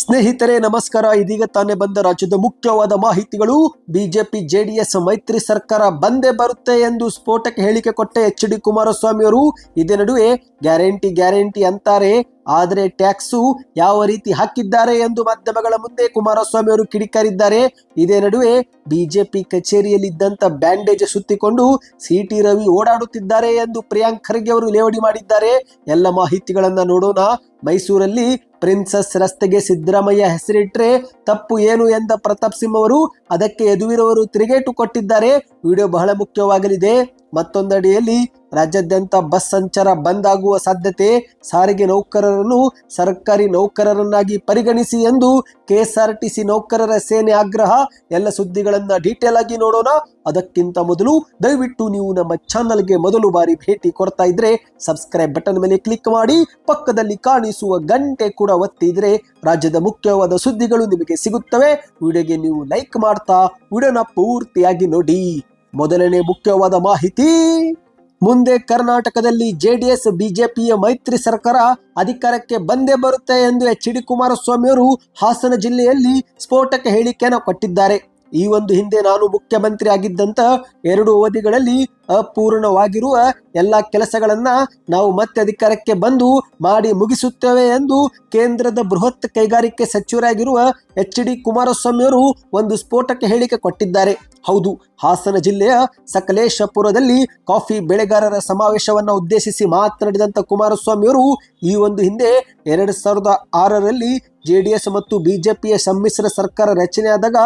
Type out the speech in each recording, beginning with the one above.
ಸ್ನೇಹಿತರೆ, ನಮಸ್ಕಾರ. ಇದೀಗ ತಾನೇ ಬಂದ ರಾಜ್ಯದ ಮುಖ್ಯವಾದ ಮಾಹಿತಿಗಳು. ಬಿಜೆಪಿ, ಜೆಡಿಎಸ್, ಮೈತ್ರಿ ಸರ್ಕಾರ ಬಂದೇ ಬರುತ್ತೆ ಎಂದು ಸ್ಫೋಟಕ್ಕೆ ಹೇಳಿಕೆ ಕೊಟ್ಟ ಎಚ್ ಡಿ ಕುಮಾರಸ್ವಾಮಿ ಅವರು. ಇದೇ ನಡುವೆ ಗ್ಯಾರಂಟಿ ಗ್ಯಾರಂಟಿ ಅಂತಾರೆ. ಆದರೆ ಟ್ಯಾಕ್ಸು ಯಾವ ರೀತಿ ಹಾಕಿದ್ದಾರೆ ಎಂದು ಮಾಧ್ಯಮಗಳ ಮುಂದೆ ಕುಮಾರಸ್ವಾಮಿ ಅವರು ಕಿಡಿಕಾರಿದ್ದಾರೆ. ಇದೇ ನಡುವೆ ಬಿಜೆಪಿ ಕಚೇರಿಯಲ್ಲಿದ್ದಂತ ಬ್ಯಾಂಡೇಜ್ ಸುತ್ತಿಕೊಂಡು ಸಿಟಿ ರವಿ ಓಡಾಡುತ್ತಿದ್ದಾರೆ ಎಂದು ಪ್ರಿಯಾಂಕ್ ಖರ್ಗೆ ಅವರು ಲೇವಡಿ ಮಾಡಿದ್ದಾರೆ. ಎಲ್ಲ ಮಾಹಿತಿಗಳನ್ನ ನೋಡೋಣ. ಮೈಸೂರಲ್ಲಿ ಪ್ರಿನ್ಸಸ್ ರಸ್ತೆಗೆ ಸಿದ್ದರಾಮಯ್ಯ ಹೆಸರಿಟ್ರೆ ತಪ್ಪು ಏನು ಎಂದ ಪ್ರತಾಪ್ ಸಿಂಹ ಅವರು ಅದಕ್ಕೆ ಯದುವೀರವರು ತಿರುಗೇಟು ಕೊಟ್ಟಿದ್ದಾರೆ. ವಿಡಿಯೋ ಬಹಳ ಮುಖ್ಯವಾಗಲಿದೆ. ಮತ್ತೊಂದಡಿಯಲ್ಲಿ ರಾಜ್ಯಾದ್ಯಂತ ಬಸ್ ಸಂಚಾರ ಬಂದ್ ಆಗುವ ಸಾಧ್ಯತೆ ಸಾರಿಗೆ ನೌಕರರನ್ನು ಸರ್ಕಾರಿ ನೌಕರರನ್ನಾಗಿ ಪರಿಗಣಿಸಿ ಎಂದು ಕೆಎಸ್ಆರ್ಟಿಸಿ ನೌಕರರ ಸೇನೆ ಆಗ್ರಹ. ಎಲ್ಲ ಸುದ್ದಿಗಳನ್ನ ಡೀಟೇಲ್ ಆಗಿ ನೋಡೋಣ. ಅದಕ್ಕಿಂತ ಮೊದಲು ದಯವಿಟ್ಟು ನೀವು ನಮ್ಮ ಚಾನಲ್ಗೆ ಮೊದಲು ಬಾರಿ ಭೇಟಿ ಕೊಡ್ತಾ ಇದ್ರೆ ಸಬ್ಸ್ಕ್ರೈಬ್ ಬಟನ್ ಮೇಲೆ ಕ್ಲಿಕ್ ಮಾಡಿ, ಪಕ್ಕದಲ್ಲಿ ಕಾಣಿಸುವ ಗಂಟೆ ಕೂಡ ಒತ್ತಿದ್ರೆ ರಾಜ್ಯದ ಮುಖ್ಯವಾದ ಸುದ್ದಿಗಳು ನಿಮಗೆ ಸಿಗುತ್ತವೆ. ವಿಡಿಯೋಗೆ ನೀವು ಲೈಕ್ ಮಾಡ್ತಾ, ವಿಡಿಯೋನ ಪೂರ್ತಿಯಾಗಿ ನೋಡಿ. ಮೊದಲನೇ ಮುಖ್ಯವಾದ ಮಾಹಿತಿ, ಮುಂದೆ ಕರ್ನಾಟಕದಲ್ಲಿ ಜೆಡಿಎಸ್, ಬಿಜೆಪಿಯ ಮೈತ್ರಿ ಸರ್ಕಾರ ಅಧಿಕಾರಕ್ಕೆ ಬಂದೇ ಬರುತ್ತೆ ಎಂದು ಎಚ್ ಡಿ ಕುಮಾರಸ್ವಾಮಿ ಅವರು ಹಾಸನ ಜಿಲ್ಲೆಯಲ್ಲಿ ಸ್ಫೋಟಕ ಹೇಳಿಕೆಯನ್ನು ಕೊಟ್ಟಿದ್ದಾರೆ. ಈ ಒಂದು ಹಿಂದೆ ನಾನು ಮುಖ್ಯಮಂತ್ರಿ ಆಗಿದ್ದಂತ ಎರಡು ಅವಧಿಗಳಲ್ಲಿ ಅಪೂರ್ಣವಾಗಿರುವ ಎಲ್ಲಾ ಕೆಲಸಗಳನ್ನ ನಾವು ಮತ್ತೆ ಅಧಿಕಾರಕ್ಕೆ ಬಂದು ಮಾಡಿ ಮುಗಿಸುತ್ತೇವೆ ಎಂದು ಕೇಂದ್ರದ ಬೃಹತ್ ಕೈಗಾರಿಕೆ ಸಚಿವರಾಗಿರುವ ಎಚ್ ಡಿ ಕುಮಾರಸ್ವಾಮಿಯವರು ಒಂದು ಸ್ಫೋಟಕ್ಕೆ ಹೇಳಿಕೆ ಕೊಟ್ಟಿದ್ದಾರೆ. ಹೌದು, ಹಾಸನ ಜಿಲ್ಲೆಯ ಸಕಲೇಶಪುರದಲ್ಲಿ ಕಾಫಿ ಬೆಳೆಗಾರರ ಸಮಾವೇಶವನ್ನ ಉದ್ದೇಶಿಸಿ ಮಾತನಾಡಿದಂತ ಕುಮಾರಸ್ವಾಮಿಯವರು ಈ ಒಂದು ಹಿಂದೆ ಎರಡು ಸಾವಿರದ ಆರರಲ್ಲಿ ಜೆಡಿಎಸ್ ಮತ್ತು ಬಿಜೆಪಿಯ ಸಮ್ಮಿಶ್ರ ಸರ್ಕಾರ ರಚನೆಯಾದಾಗ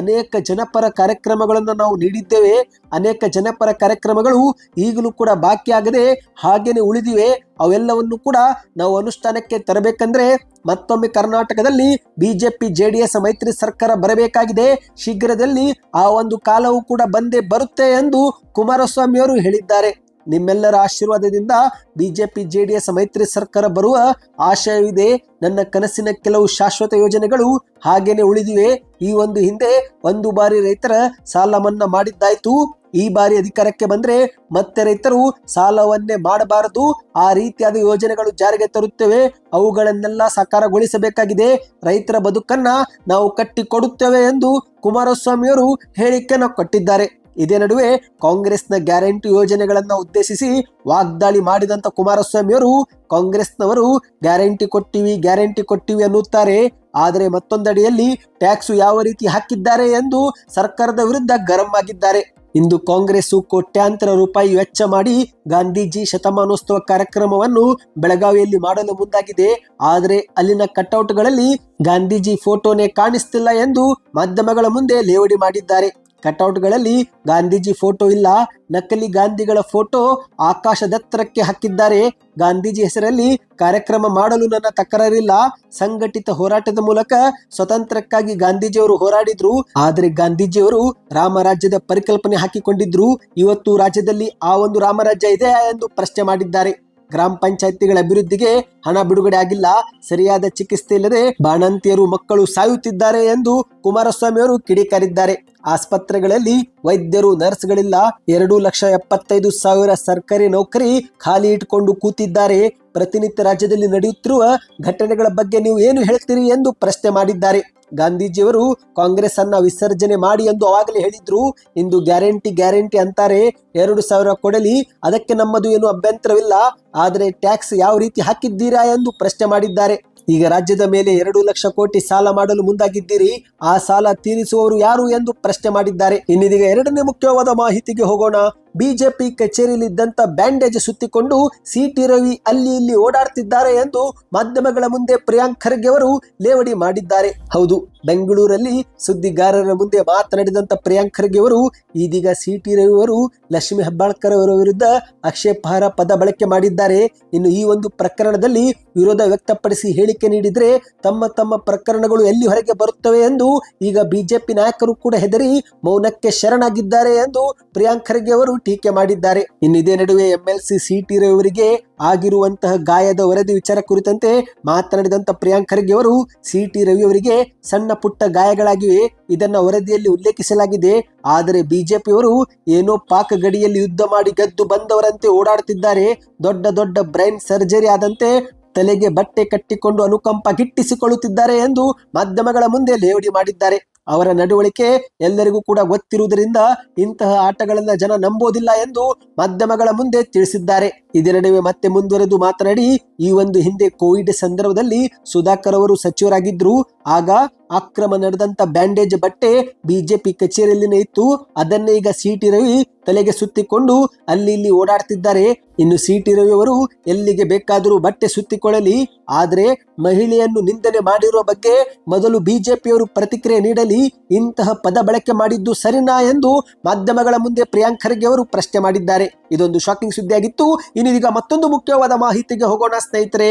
ಅನೇಕ ಜನಪರ ಕಾರ್ಯಕ್ರಮಗಳನ್ನು ನಾವು ನೀಡಿದ್ದೇವೆ. ಅನೇಕ ಜನಪರ ಕಾರ್ಯಕ್ರಮಗಳು ಈಗಲೂ ಕೂಡ ಬಾಕಿಯಾಗದೆ ಹಾಗೇನೆ ಉಳಿದಿವೆ. ಅವೆಲ್ಲವನ್ನು ಕೂಡ ನಾವು ಅನುಷ್ಠಾನಕ್ಕೆ ತರಬೇಕಂದ್ರೆ ಮತ್ತೊಮ್ಮೆ ಕರ್ನಾಟಕದಲ್ಲಿ ಬಿಜೆಪಿ ಎಸ್ ಮೈತ್ರಿ ಸರ್ಕಾರ ಬರಬೇಕಾಗಿದೆ. ಶೀಘ್ರದಲ್ಲಿ ಆ ಒಂದು ಕಾಲವೂ ಕೂಡ ಬಂದೇ ಬರುತ್ತೆ ಎಂದು ಕುಮಾರಸ್ವಾಮಿ ಅವರು ಹೇಳಿದ್ದಾರೆ. ನಿಮ್ಮೆಲ್ಲರ ಆಶೀರ್ವಾದದಿಂದ ಬಿಜೆಪಿ, ಜೆಡಿಎಸ್, ಮೈತ್ರಿ ಸರ್ಕಾರ ಬರುವ ಆಶಯವಿದೆ. ನನ್ನ ಕನಸಿನ ಕೆಲವು ಶಾಶ್ವತ ಯೋಜನೆಗಳು ಹಾಗೇನೆ ಉಳಿದಿವೆ. ಈ ಒಂದು ಹಿಂದೆ ಒಂದು ಬಾರಿ ರೈತರ ಸಾಲ ಮನ್ನಾ ಮಾಡಿದ್ದಾಯ್ತು. ಈ ಬಾರಿ ಅಧಿಕಾರಕ್ಕೆ ಬಂದ್ರೆ ಮತ್ತೆ ರೈತರು ಸಾಲವನ್ನೇ ಮಾಡಬಾರದು. ಆ ರೀತಿಯಾದ ಯೋಜನೆಗಳು ಜಾರಿಗೆ ತರುತ್ತೇವೆ. ಅವುಗಳನ್ನೆಲ್ಲ ಸಾಕಾರಗೊಳಿಸಬೇಕಾಗಿದೆ. ರೈತರ ಬದುಕನ್ನ ನಾವು ಕಟ್ಟಿಕೊಡುತ್ತೇವೆ ಎಂದು ಕುಮಾರಸ್ವಾಮಿಯವರು ಹೇಳಿಕೆಯನ್ನು ಕೊಟ್ಟಿದ್ದಾರೆ. ಇದೇ ನಡುವೆ ಕಾಂಗ್ರೆಸ್ನ ಗ್ಯಾರಂಟಿ ಯೋಜನೆಗಳನ್ನು ಉದ್ದೇಶಿಸಿ ವಾಗ್ದಾಳಿ ಮಾಡಿದಂತ ಕುಮಾರಸ್ವಾಮಿಯವರು ಕಾಂಗ್ರೆಸ್ನವರು ಗ್ಯಾರಂಟಿ ಕೊಟ್ಟಿವಿ ಗ್ಯಾರಂಟಿ ಕೊಟ್ಟಿವಿ ಅನ್ನುತ್ತಾರೆ. ಆದರೆ ಮತ್ತೊಂದಡಿಯಲ್ಲಿ ಟ್ಯಾಕ್ಸ್ ಯಾವ ರೀತಿ ಹಾಕಿದ್ದಾರೆ ಎಂದು ಸರ್ಕಾರದ ವಿರುದ್ಧ ಗರಂ ಆಗಿದ್ದಾರೆ. ಇಂದು ಕಾಂಗ್ರೆಸ್ಸು ಕೋಟ್ಯಾಂತರ ರೂಪಾಯಿ ವೆಚ್ಚ ಮಾಡಿ ಗಾಂಧೀಜಿ ಶತಮಾನೋತ್ಸವ ಕಾರ್ಯಕ್ರಮವನ್ನು ಬೆಳಗಾವಿಯಲ್ಲಿ ಮಾಡಲು ಮುಂದಾಗಿದೆ. ಆದರೆ ಅಲ್ಲಿನ ಕಟ್ಔಟ್ಗಳಲ್ಲಿ ಗಾಂಧೀಜಿ ಫೋಟೋನೇ ಕಾಣಿಸ್ತಿಲ್ಲ ಎಂದು ಮಾಧ್ಯಮಗಳ ಮುಂದೆ ಲೇವಡಿ ಮಾಡಿದ್ದಾರೆ. ಕಟೌಟ್ಗಳಲ್ಲಿ ಗಾಂಧೀಜಿ ಫೋಟೋ ಇಲ್ಲ. ನಕಲಿ ಗಾಂಧಿಗಳ ಫೋಟೋ ಆಕಾಶದತ್ತರಕ್ಕೆ ಹಾಕಿದ್ದಾರೆ. ಗಾಂಧೀಜಿ ಹೆಸರಲ್ಲಿ ಕಾರ್ಯಕ್ರಮ ಮಾಡಲು ನನ್ನ ತಕರಾರಿಲ್ಲ. ಸಂಘಟಿತ ಹೋರಾಟದ ಮೂಲಕ ಸ್ವತಂತ್ರಕ್ಕಾಗಿ ಗಾಂಧೀಜಿಯವರು ಹೋರಾಡಿದ್ರು. ಆದರೆ ಗಾಂಧೀಜಿಯವರು ರಾಮರಾಜ್ಯದ ಪರಿಕಲ್ಪನೆ ಹಾಕಿಕೊಂಡಿದ್ರು. ಇವತ್ತು ರಾಜ್ಯದಲ್ಲಿ ಆ ಒಂದು ರಾಮರಾಜ್ಯ ಇದೆ ಎಂದು ಪ್ರಶ್ನೆ ಮಾಡಿದ್ದಾರೆ. ಗ್ರಾಮ ಪಂಚಾಯತಿಗಳ ಅಭಿವೃದ್ಧಿಗೆ ಹಣ ಬಿಡುಗಡೆ ಆಗಿಲ್ಲ. ಸರಿಯಾದ ಚಿಕಿತ್ಸೆ ಇಲ್ಲದೆ ಬಾಣಂತಿಯರು ಮಕ್ಕಳು ಸಾಯುತ್ತಿದ್ದಾರೆ ಎಂದು ಕುಮಾರಸ್ವಾಮಿ ಅವರು ಕಿಡಿಕಾರಿದ್ದಾರೆ. ಆಸ್ಪತ್ರೆಗಳಲ್ಲಿ ವೈದ್ಯರು, ನರ್ಸ್ಗಳಿಲ್ಲ. ಎರಡು ಲಕ್ಷ ಎಪ್ಪತ್ತೈದು ಸಾವಿರ ಸರ್ಕಾರಿ ನೌಕರಿ ಖಾಲಿ ಇಟ್ಕೊಂಡು ಕೂತಿದ್ದಾರೆ. ಪ್ರತಿನಿತ್ಯ ರಾಜ್ಯದಲ್ಲಿ ನಡೆಯುತ್ತಿರುವ ಘಟನೆಗಳ ಬಗ್ಗೆ ನೀವು ಏನು ಹೇಳ್ತೀರಿ ಎಂದು ಪ್ರಶ್ನೆ ಮಾಡಿದ್ದಾರೆ. ಗಾಂಧೀಜಿಯವರು ಕಾಂಗ್ರೆಸ್ ಅನ್ನ ವಿಸರ್ಜನೆ ಮಾಡಿ ಎಂದು ಅವಾಗಲೇ ಹೇಳಿದ್ರು. ಇಂದು ಗ್ಯಾರಂಟಿ ಗ್ಯಾರಂಟಿ ಅಂತಾರೆ. ಎರಡು ಸಾವಿರ ಕೊಡಲಿ. ಅದಕ್ಕೆ ನಮ್ಮದು ಏನು ಅಭ್ಯಂತರವಿಲ್ಲ. ಆದರೆ ಟ್ಯಾಕ್ಸ್ ಯಾವ ರೀತಿ ಹಾಕಿದ್ದೀರಾ ಎಂದು ಪ್ರಶ್ನೆ ಮಾಡಿದ್ದಾರೆ. ಈಗ ರಾಜ್ಯದ ಮೇಲೆ ಎರಡು ಲಕ್ಷ ಕೋಟಿ ಸಾಲ ಮಾಡಲು ಮುಂದಾಗಿದ್ದೀರಿ. ಆ ಸಾಲ ತೀರಿಸುವವರು ಯಾರು ಎಂದು ಪ್ರಶ್ನೆ ಮಾಡಿದ್ದಾರೆ. ಇನ್ನಿದೀಗ ಎರಡನೇ ಮುಖ್ಯವಾದ ಮಾಹಿತಿಗೆ ಹೋಗೋಣ. ಬಿಜೆಪಿ ಕಚೇರಿಯಲ್ಲಿದ್ದಂಥ ಬ್ಯಾಂಡೇಜ್ ಸುತ್ತಿಕೊಂಡು ಸಿ ಟಿ ರವಿ ಅಲ್ಲಿ ಇಲ್ಲಿ ಓಡಾಡ್ತಿದ್ದಾರೆ ಎಂದು ಮಾಧ್ಯಮಗಳ ಮುಂದೆ ಪ್ರಿಯಾಂಕ್ ಖರ್ಗೆ ಅವರು ಲೇವಡಿ ಮಾಡಿದ್ದಾರೆ. ಹೌದು, ಬೆಂಗಳೂರಲ್ಲಿ ಸುದ್ದಿಗಾರರ ಮುಂದೆ ಮಾತನಾಡಿದಂತ ಪ್ರಿಯಾಂಕ್ ಖರ್ಗೆ ಅವರು, ಇದೀಗ ಸಿ ಟಿ ರವಿ ಅವರು, ಲಕ್ಷ್ಮಿ ಹೆಬ್ಬಾಳ್ಕರ್ ಅವರ ವಿರುದ್ಧ ಆಕ್ಷೇಪಾರ್ಹ ಪದ ಬಳಕೆ ಮಾಡಿದ್ದಾರೆ. ಇನ್ನು ಈ ಒಂದು ಪ್ರಕರಣದಲ್ಲಿ ವಿರೋಧ ವ್ಯಕ್ತಪಡಿಸಿ ಹೇಳಿಕೆ ನೀಡಿದರೆ ತಮ್ಮ ತಮ್ಮ ಪ್ರಕರಣಗಳು ಎಲ್ಲಿ ಹೊರಗೆ ಬರುತ್ತವೆ ಎಂದು ಈಗ ಬಿಜೆಪಿ ನಾಯಕರು ಕೂಡ ಹೆದರಿ ಮೌನಕ್ಕೆ ಶರಣಾಗಿದ್ದಾರೆ ಎಂದು ಪ್ರಿಯಾಂಕ್ ಖರ್ಗೆ ಅವರು ಟೀಕೆ ಮಾಡಿದ್ದಾರೆ. ಇನ್ನಿದೇ ನಡುವೆ ಎಂಎಲ್ಸಿ ಸಿ ಟಿ ರವಿಯವರಿಗೆ ಆಗಿರುವಂತಹ ಗಾಯದ ವರದಿ ವಿಚಾರ ಕುರಿತಂತೆ ಮಾತನಾಡಿದಂತ ಪ್ರಿಯಾಂಕ್ ಖರ್ಗೆ ಅವರು, ಸಿಟಿ ರವಿ ಅವರಿಗೆ ಸಣ್ಣ ಪುಟ್ಟ ಗಾಯಗಳಾಗಿವೆ. ಇದನ್ನ ವರದಿಯಲ್ಲಿ ಉಲ್ಲೇಖಿಸಲಾಗಿದೆ. ಆದರೆ ಬಿಜೆಪಿಯವರು ಏನೋ ಪಾಕ್ ಗಡಿಯಲ್ಲಿ ಯುದ್ಧ ಮಾಡಿ ಗದ್ದು ಬಂದವರಂತೆ ಓಡಾಡುತ್ತಿದ್ದಾರೆ. ದೊಡ್ಡ ದೊಡ್ಡ ಬ್ರೈನ್ ಸರ್ಜರಿ ಆದಂತೆ ತಲೆಗೆ ಬಟ್ಟೆ ಕಟ್ಟಿಕೊಂಡು ಅನುಕಂಪ ಗಿಟ್ಟಿಸಿಕೊಳ್ಳುತ್ತಿದ್ದಾರೆ ಎಂದು ಮಾಧ್ಯಮಗಳ ಮುಂದೆ ಲೇವಡಿ ಮಾಡಿದ್ದಾರೆ. ಅವರ ನಡವಳಿಕೆ ಎಲ್ಲರಿಗೂ ಕೂಡ ಗೊತ್ತಿರುವುದರಿಂದ ಇಂತಹ ಆಟಗಳನ್ನ ಜನ ನಂಬೋದಿಲ್ಲ ಎಂದು ಮಾಧ್ಯಮಗಳ ಮುಂದೆ ತಿಳಿಸಿದ್ದಾರೆ. ಇದೇ ನಡುವೆ ಮತ್ತೆ ಮುಂದುವರೆದು ಮಾತನಾಡಿ, ಈ ಒಂದು ಹಿಂದೆ ಕೋವಿಡ್ ಸಂದರ್ಭದಲ್ಲಿ ಸುಧಾಕರ್ ಅವರು ಸಚಿವರಾಗಿದ್ರು. ಆಗ ಅಕ್ರಮ ನಡೆದಂತ ಬ್ಯಾಂಡೇಜ್ ಬಟ್ಟೆ ಬಿಜೆಪಿ ಕಚೇರಿಯಲ್ಲಿನೇ ಇತ್ತು. ಅದನ್ನೇ ಈಗ ಸಿಟಿ ರವಿ ತಲೆಗೆ ಸುತ್ತಿಕೊಂಡು ಅಲ್ಲಿ ಇಲ್ಲಿ ಓಡಾಡ್ತಿದ್ದಾರೆ. ಇನ್ನು ಸಿಟಿ ರವಿ ಅವರು ಎಲ್ಲಿಗೆ ಬೇಕಾದರೂ ಬಟ್ಟೆ ಸುತ್ತಿಕೊಳ್ಳಲಿ. ಆದ್ರೆ ಮಹಿಳೆಯನ್ನು ನಿಂದನೆ ಮಾಡಿರುವ ಬಗ್ಗೆ ಮೊದಲು ಬಿಜೆಪಿಯವರು ಪ್ರತಿಕ್ರಿಯೆ ನೀಡಲಿ. ಇಂತಹ ಪದ ಬಳಕೆ ಮಾಡಿದ್ದು ಸರಿನಾ ಎಂದು ಮಾಧ್ಯಮಗಳ ಮುಂದೆ ಪ್ರಿಯಾಂಕ್ ಖರ್ಗೆ ಅವರು ಪ್ರಶ್ನೆ ಮಾಡಿದ್ದಾರೆ. ಇದೊಂದು ಶಾಕಿಂಗ್ ಸುದ್ದಿಯಾಗಿತ್ತು. ಇನ್ನು ಈಗ ಮತ್ತೊಂದು ಮುಖ್ಯವಾದ ಮಾಹಿತಿಗೆ ಹೋಗೋಣ ಸ್ನೇಹಿತರೆ,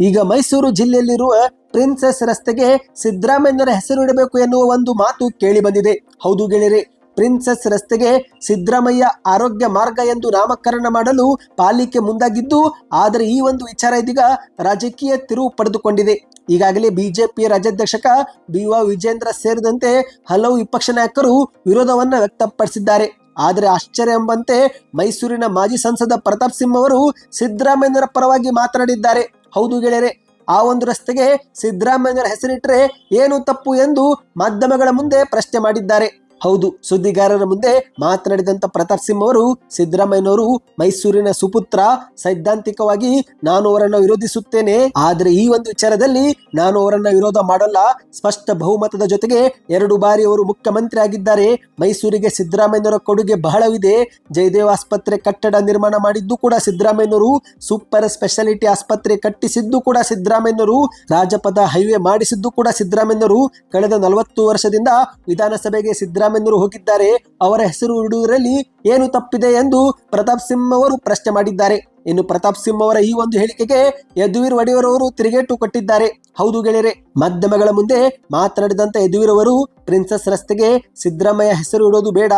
ಈಗ ಮೈಸೂರು ಜಿಲ್ಲೆಯಲ್ಲಿರುವ ಪ್ರಿನ್ಸೆಸ್ ರಸ್ತೆಗೆ ಸಿದ್ದರಾಮಯ್ಯರ ಹೆಸರು ಇಡಬೇಕು ಎನ್ನುವ ಒಂದು ಮಾತು ಕೇಳಿ ಬಂದಿದೆ. ಹೌದು ಗೆಳೆಯರೆ, ಪ್ರಿನ್ಸೆಸ್ ರಸ್ತೆಗೆ ಸಿದ್ದರಾಮಯ್ಯ ಆರೋಗ್ಯ ಮಾರ್ಗ ಎಂದು ನಾಮಕರಣ ಮಾಡಲು ಪಾಲಿಕೆ ಮುಂದಾಗಿದ್ದು, ಆದರೆ ಈ ಒಂದು ವಿಚಾರ ಇದೀಗ ರಾಜಕೀಯ ತಿರುವು ಪಡೆದುಕೊಂಡಿದೆ. ಈಗಾಗಲೇ ಬಿಜೆಪಿ ರಾಜ್ಯಾಧ್ಯಕ್ಷಕ ಬಿ ವಿಜೇಂದ್ರ ಸೇರಿದಂತೆ ಹಲವು ವಿಪಕ್ಷ ನಾಯಕರು ವಿರೋಧವನ್ನು ವ್ಯಕ್ತಪಡಿಸಿದ್ದಾರೆ. ಆದರೆ ಆಶ್ಚರ್ಯ ಎಂಬಂತೆ ಮೈಸೂರಿನ ಮಾಜಿ ಸಂಸದ ಪ್ರತಾಪ್ ಸಿಂಹ ಅವರು ಸಿದ್ದರಾಮಯ್ಯರ ಪರವಾಗಿ ಮಾತನಾಡಿದ್ದಾರೆ. ಹೌದು ಗೆಳೆಯರೆ, ಆ ಒಂದು ರಸ್ತೆಗೆ ಸಿದ್ದರಾಮಯ್ಯರ ಹೆಸರಿಟ್ಟರೆ ಏನು ತಪ್ಪು ಎಂದು ಮಾಧ್ಯಮಗಳ ಮುಂದೆ ಪ್ರಶ್ನೆ ಮಾಡಿದ್ದಾರೆ. ಹೌದು, ಸುದ್ದಿಗಾರರ ಮುಂದೆ ಮಾತನಾಡಿದಂತ ಪ್ರತಾಪ್ ಸಿಂಹ ಅವರು, ಸಿದ್ದರಾಮಯ್ಯನವರು ಮೈಸೂರಿನ ಸುಪುತ್ರ, ಸೈದ್ಧಾಂತಿಕವಾಗಿ ನಾನು ಅವರನ್ನು ವಿರೋಧಿಸುತ್ತೇನೆ, ಆದರೆ ಈ ಒಂದು ವಿಚಾರದಲ್ಲಿ ನಾನು ಅವರನ್ನ ವಿರೋಧ ಮಾಡಲ್ಲ. ಸ್ಪಷ್ಟ ಬಹುಮತದ ಜೊತೆಗೆ ಎರಡು ಬಾರಿ ಅವರು ಮುಖ್ಯಮಂತ್ರಿ ಆಗಿದ್ದಾರೆ. ಮೈಸೂರಿಗೆ ಸಿದ್ದರಾಮಯ್ಯನವರ ಕೊಡುಗೆ ಬಹಳವಿದೆ. ಜಯದೇವ ಆಸ್ಪತ್ರೆ ಕಟ್ಟಡ ನಿರ್ಮಾಣ ಮಾಡಿದ್ದು ಕೂಡ ಸಿದ್ದರಾಮಯ್ಯನವರು, ಸೂಪರ್ ಸ್ಪೆಷಾಲಿಟಿ ಆಸ್ಪತ್ರೆ ಕಟ್ಟಿಸಿದ್ದು ಕೂಡ ಸಿದ್ದರಾಮಯ್ಯನವರು, ರಾಜಪಥ ಹೈವೇ ಮಾಡಿಸಿದ್ದು ಕೂಡ ಸಿದ್ದರಾಮಯ್ಯನವರು. ಕಳೆದ ನಲವತ್ತು ವರ್ಷದಿಂದ ವಿಧಾನಸಭೆಗೆ ಸಿದ್ದರಾಮಯ್ಯನವರು ಹೋಗಿದ್ದಾರೆ, ಅವರ ಹೆಸರು ಇಡುವುದರಲ್ಲಿ ಏನು ತಪ್ಪಿದೆ ಎಂದು ಪ್ರತಾಪ್ ಸಿಂಹ ಅವರು ಪ್ರಶ್ನೆ ಮಾಡಿದ್ದಾರೆ. ಇನ್ನು ಪ್ರತಾಪ್ ಸಿಂಹ ಅವರ ಈ ಒಂದು ಹೇಳಿಕೆಗೆ ಯದುವೀರ್ ಒಡೆಯರ್ ಅವರು ತಿರುಗೇಟು ಕೊಟ್ಟಿದ್ದಾರೆ. ಹೌದು ಗೆಳೆಯರೆ, ಮಾಧ್ಯಮಗಳ ಮುಂದೆ ಮಾತನಾಡಿದಂತ ಯದುವೀರ್ ಅವರು ಪ್ರಿನ್ಸೆಸ್ ರಸ್ತೆಗೆ ಸಿದ್ದರಾಮಯ್ಯ ಹೆಸರು ಇಡೋದು ಬೇಡ.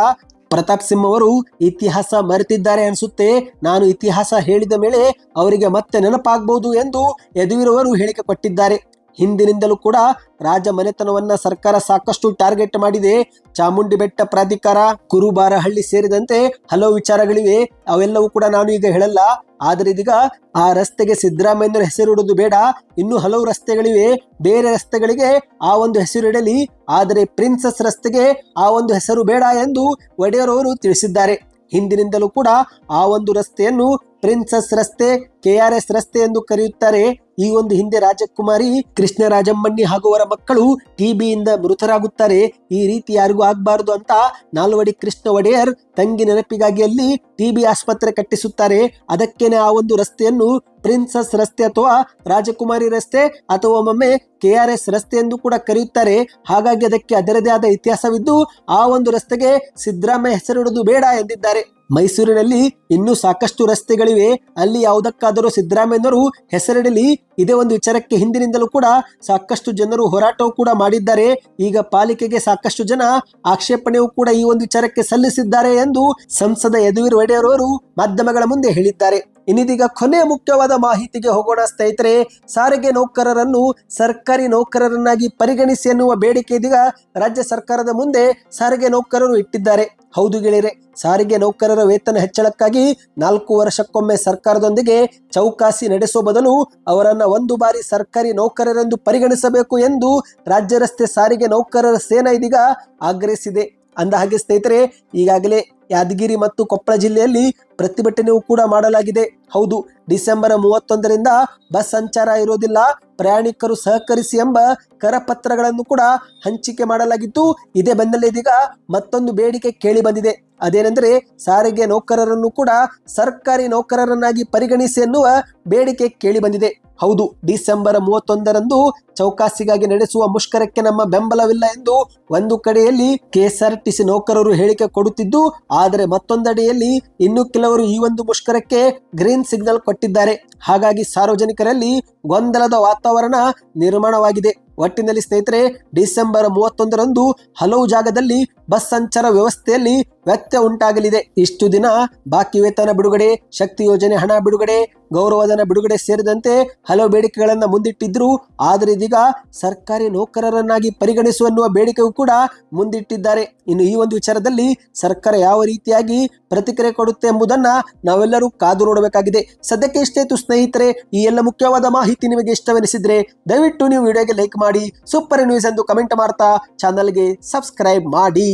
ಪ್ರತಾಪ್ ಸಿಂಹ ಅವರು ಇತಿಹಾಸ ಮರೆತಿದ್ದಾರೆ ಅನಿಸುತ್ತೆ. ನಾನು ಇತಿಹಾಸ ಹೇಳಿದ ಮೇಲೆ ಅವರಿಗೆ ಮತ್ತೆ ನೆನಪಾಗಬಹುದು ಎಂದು ಯದುವೀರ್ ಅವರು ಹೇಳಿಕೆ ಕೊಟ್ಟಿದ್ದಾರೆ. ಹಿಂದಿನಿಂದಲೂ ಕೂಡ ರಾಜ ಮನೆತನವನ್ನ ಸರ್ಕಾರ ಸಾಕಷ್ಟು ಟಾರ್ಗೆಟ್ ಮಾಡಿದೆ. ಚಾಮುಂಡಿ ಬೆಟ್ಟ ಪ್ರಾಧಿಕಾರ, ಕುರುಬಾರಹಳ್ಳಿ ಸೇರಿದಂತೆ ಹಲವು ವಿಚಾರಗಳಿವೆ. ಅವೆಲ್ಲವೂ ಕೂಡ ನಾನು ಈಗ ಹೇಳಲ್ಲ. ಆದರೆ ಇದೀಗ ಆ ರಸ್ತೆಗೆ ಸಿದ್ದರಾಮಯ್ಯರ ಹೆಸರಿಡುವುದು ಬೇಡ. ಇನ್ನು ಹಲವು ರಸ್ತೆಗಳಿವೆ. ಬೇರೆ ರಸ್ತೆಗಳಿಗೆ ಆ ಒಂದು ಹೆಸರಿಡಲಿ ಆದರೆ ಪ್ರಿನ್ಸಸ್ ರಸ್ತೆಗೆ ಆ ಒಂದು ಹೆಸರು ಬೇಡ ಎಂದು ಒಡೆಯರ್ ಅವರು ತಿಳಿಸಿದ್ದಾರೆ. ಹಿಂದಿನಿಂದಲೂ ಕೂಡ ಆ ಒಂದು ರಸ್ತೆಯನ್ನು ಪ್ರಿನ್ಸಸ್ ರಸ್ತೆ ಕೆಆರ್ಎಸ್ ರಸ್ತೆ ಎಂದು ಕರೆಯುತ್ತಾರೆ. ಈ ಒಂದು ಹಿಂದೆ ರಾಜಕುಮಾರಿ ಕೃಷ್ಣರಾಜಮ್ಮಣ್ಣಿ ಹಾಗೂ ಅವರ ಮಕ್ಕಳು ಟಿಬಿಯಿಂದ ಮೃತರಾಗುತ್ತಾರೆ. ಈ ರೀತಿ ಯಾರಿಗೂ ಆಗಬಾರದು ಅಂತ ನಾಲ್ವಡಿ ಕೃಷ್ಣ ಒಡೆಯರ್ ತಂಗಿ ನೆನಪಿಗಾಗಿ ಅಲ್ಲಿ ಟಿಬಿ ಆಸ್ಪತ್ರೆ ಕಟ್ಟಿಸುತ್ತಾರೆ. ಅದಕ್ಕೇನೆ ಆ ಒಂದು ರಸ್ತೆಯನ್ನು ಪ್ರಿನ್ಸಸ್ ರಸ್ತೆ ಅಥವಾ ರಾಜಕುಮಾರಿ ರಸ್ತೆ ಅಥವಾ ಒಮ್ಮೊಮ್ಮೆ ಕೆ ಆರ್ ಎಸ್ ರಸ್ತೆ ಎಂದು ಕೂಡ ಕರೆಯುತ್ತಾರೆ. ಹಾಗಾಗಿ ಅದಕ್ಕೆ ಅದರದೇ ಆದ ಇತಿಹಾಸವಿದ್ದು ಆ ಒಂದು ರಸ್ತೆಗೆ ಸಿದ್ದರಾಮಯ್ಯ ಹೆಸರಿಡುವುದು ಬೇಡ ಎಂದಿದ್ದಾರೆ. ಮೈಸೂರಿನಲ್ಲಿ ಇನ್ನೂ ಸಾಕಷ್ಟು ರಸ್ತೆಗಳಿವೆ. ಅಲ್ಲಿ ಯಾವುದಕ್ಕಾದರೂ ಸಿದ್ದರಾಮಯ್ಯನವರು ಹೆಸರಿಡಲಿ. ಇದೇ ಒಂದು ವಿಚಾರಕ್ಕೆ ಹಿಂದಿನಿಂದಲೂ ಕೂಡ ಸಾಕಷ್ಟು ಜನರು ಹೋರಾಟವೂ ಕೂಡ ಮಾಡಿದ್ದಾರೆ. ಈಗ ಪಾಲಿಕೆಗೆ ಸಾಕಷ್ಟು ಜನ ಆಕ್ಷೇಪಣೆಯೂ ಕೂಡ ಈ ಒಂದು ವಿಚಾರಕ್ಕೆ ಸಲ್ಲಿಸಿದ್ದಾರೆ ಎಂದು ಸಂಸದ ಯದುವೀರ್ ಒಡೆಯರ್ ಅವರು ಮಾಧ್ಯಮಗಳ ಮುಂದೆ ಹೇಳಿದ್ದಾರೆ. ಇನ್ನಿದೀಗ ಕೊನೆಯ ಮುಖ್ಯವಾದ ಮಾಹಿತಿಗೆ ಹೋಗೋಣ ಸ್ನೇಹಿತರೆ. ಸಾರಿಗೆ ನೌಕರರನ್ನು ಸರ್ಕಾರಿ ನೌಕರರನ್ನಾಗಿ ಪರಿಗಣಿಸಿ ಎನ್ನುವ ಬೇಡಿಕೆ ಇದೀಗ ರಾಜ್ಯ ಸರ್ಕಾರದ ಮುಂದೆ ಸಾರಿಗೆ ನೌಕರರು ಇಟ್ಟಿದ್ದಾರೆ. ಹೌದು ಗೆಳೆಯರೆ, ಸಾರಿಗೆ ನೌಕರರ ವೇತನ ಹೆಚ್ಚಳಕ್ಕಾಗಿ ನಾಲ್ಕು ವರ್ಷಕ್ಕೊಮ್ಮೆ ಸರ್ಕಾರದೊಂದಿಗೆ ಚೌಕಾಸಿ ನಡೆಸುವ ಬದಲು ಅವರನ್ನ ಒಂದು ಬಾರಿ ಸರ್ಕಾರಿ ನೌಕರರೆಂದು ಪರಿಗಣಿಸಬೇಕು ಎಂದು ರಾಜ್ಯ ರಸ್ತೆ ಸಾರಿಗೆ ನೌಕರರ ಸೇನಾ ಇದೀಗ ಆಗ್ರಹಿಸಿದೆ. ಅಂದ ಹಾಗೆ ಸ್ನೇಹಿತರೆ, ಈಗಾಗಲೇ ಯಾದಗಿರಿ ಮತ್ತು ಕೊಪ್ಪಳ ಜಿಲ್ಲೆಯಲ್ಲಿ ಪ್ರತಿಭಟನೆಯೂ ಕೂಡ ಮಾಡಲಾಗಿದೆ. ಹೌದು, ಡಿಸೆಂಬರ್ ಮೂವತ್ತೊಂದರಿಂದ ಬಸ್ ಸಂಚಾರ ಇರೋದಿಲ್ಲ. ಪ್ರಯಾಣಿಕರು ಸಹಕರಿಸಿ ಎಂಬ ಕರಪತ್ರಗಳನ್ನು ಕೂಡ ಹಂಚಿಕೆ ಮಾಡಲಾಗಿತ್ತು. ಇದೇ ಬೆನ್ನಲ್ಲೇ ಇದೀಗ ಮತ್ತೊಂದು ಬೇಡಿಕೆ ಕೇಳಿ ಬಂದಿದೆ. ಅದೇನೆಂದರೆ ಸಾರಿಗೆ ನೌಕರರನ್ನು ಕೂಡ ಸರ್ಕಾರಿ ನೌಕರರನ್ನಾಗಿ ಪರಿಗಣಿಸಿ ಎನ್ನುವ ಬೇಡಿಕೆ ಕೇಳಿ ಬಂದಿದೆ. ಹೌದು, ಡಿಸೆಂಬರ್ ಮೂವತ್ತೊಂದರಂದು ಚೌಕಾಸಿಗಾಗಿ ನಡೆಸುವ ಮುಷ್ಕರಕ್ಕೆ ನಮ್ಮ ಬೆಂಬಲವಿಲ್ಲ ಎಂದು ಒಂದು ಕಡೆಯಲ್ಲಿ ಕೆಎಸ್ಆರ್ಟಿಸಿ ನೌಕರರು ಹೇಳಿಕೆ ಕೊಡುತ್ತಿದ್ದು, ಆದರೆ ಮತ್ತೊಂದೆಡೆಯಲ್ಲಿ ಇನ್ನು ಕೆಲವರು ಈ ಒಂದು ಮುಷ್ಕರಕ್ಕೆ ಗ್ರೀನ್ ಸಿಗ್ನಲ್ ಕೊಟ್ಟಿದ್ದಾರೆ. ಹಾಗಾಗಿ ಸಾರ್ವಜನಿಕರಲ್ಲಿ ಗೊಂದಲದ ವಾತಾವರಣ ನಿರ್ಮಾಣವಾಗಿದೆ. ಒಟ್ಟಿನಲ್ಲಿ ಸ್ನೇಹಿತರೆ, ಡಿಸೆಂಬರ್ ಮೂವತ್ತೊಂದರಂದು ಹಲವು ಜಾಗದಲ್ಲಿ ಬಸ್ ಸಂಚಾರ ವ್ಯವಸ್ಥೆಯಲ್ಲಿ ವ್ಯತ್ಯಯ ಉಂಟಾಗಲಿದೆ. ಇಷ್ಟು ದಿನ ಬಾಕಿ ವೇತನ ಬಿಡುಗಡೆ, ಶಕ್ತಿ ಯೋಜನೆ, ಹಣ ಬಿಡುಗಡೆ ಗೌರವಧನ ಬಿಡುಗಡೆ ಸೇರಿದಂತೆ ಹಲವು ಬೇಡಿಕೆಗಳನ್ನು ಮುಂದಿಟ್ಟಿದ್ರು. ಆದರೆ ಇದೀಗ ಸರ್ಕಾರಿ ನೌಕರರನ್ನಾಗಿ ಪರಿಗಣಿಸುವನ್ನುವ ಬೇಡಿಕೆಯೂ ಕೂಡ ಮುಂದಿಟ್ಟಿದ್ದಾರೆ. ಇನ್ನು ಈ ಒಂದು ವಿಚಾರದಲ್ಲಿ ಸರ್ಕಾರ ಯಾವ ರೀತಿಯಾಗಿ ಪ್ರತಿಕ್ರಿಯೆ ಕೊಡುತ್ತೆ ಎಂಬುದನ್ನ ನಾವೆಲ್ಲರೂ ಕಾದು ನೋಡಬೇಕಾಗಿದೆ. ಸದ್ಯಕ್ಕೆ ಇಷ್ಟೇ ಸ್ನೇಹಿತರೆ, ಈ ಎಲ್ಲ ಮುಖ್ಯವಾದ ಮಾಹಿತಿ ನಿಮಗೆ ಇಷ್ಟವೆನಿಸಿದ್ರೆ ದಯವಿಟ್ಟು ನೀವು ವಿಡಿಯೋಗೆ ಲೈಕ್ ಮಾಡಿ, ಸೂಪರ್ ನ್ಯೂಸ್ ಎಂದು ಕಮೆಂಟ್ ಮಾಡ್ತಾ, ಚಾನಲ್ಗೆ ಸಬ್ಸ್ಕ್ರೈಬ್ ಮಾಡಿ.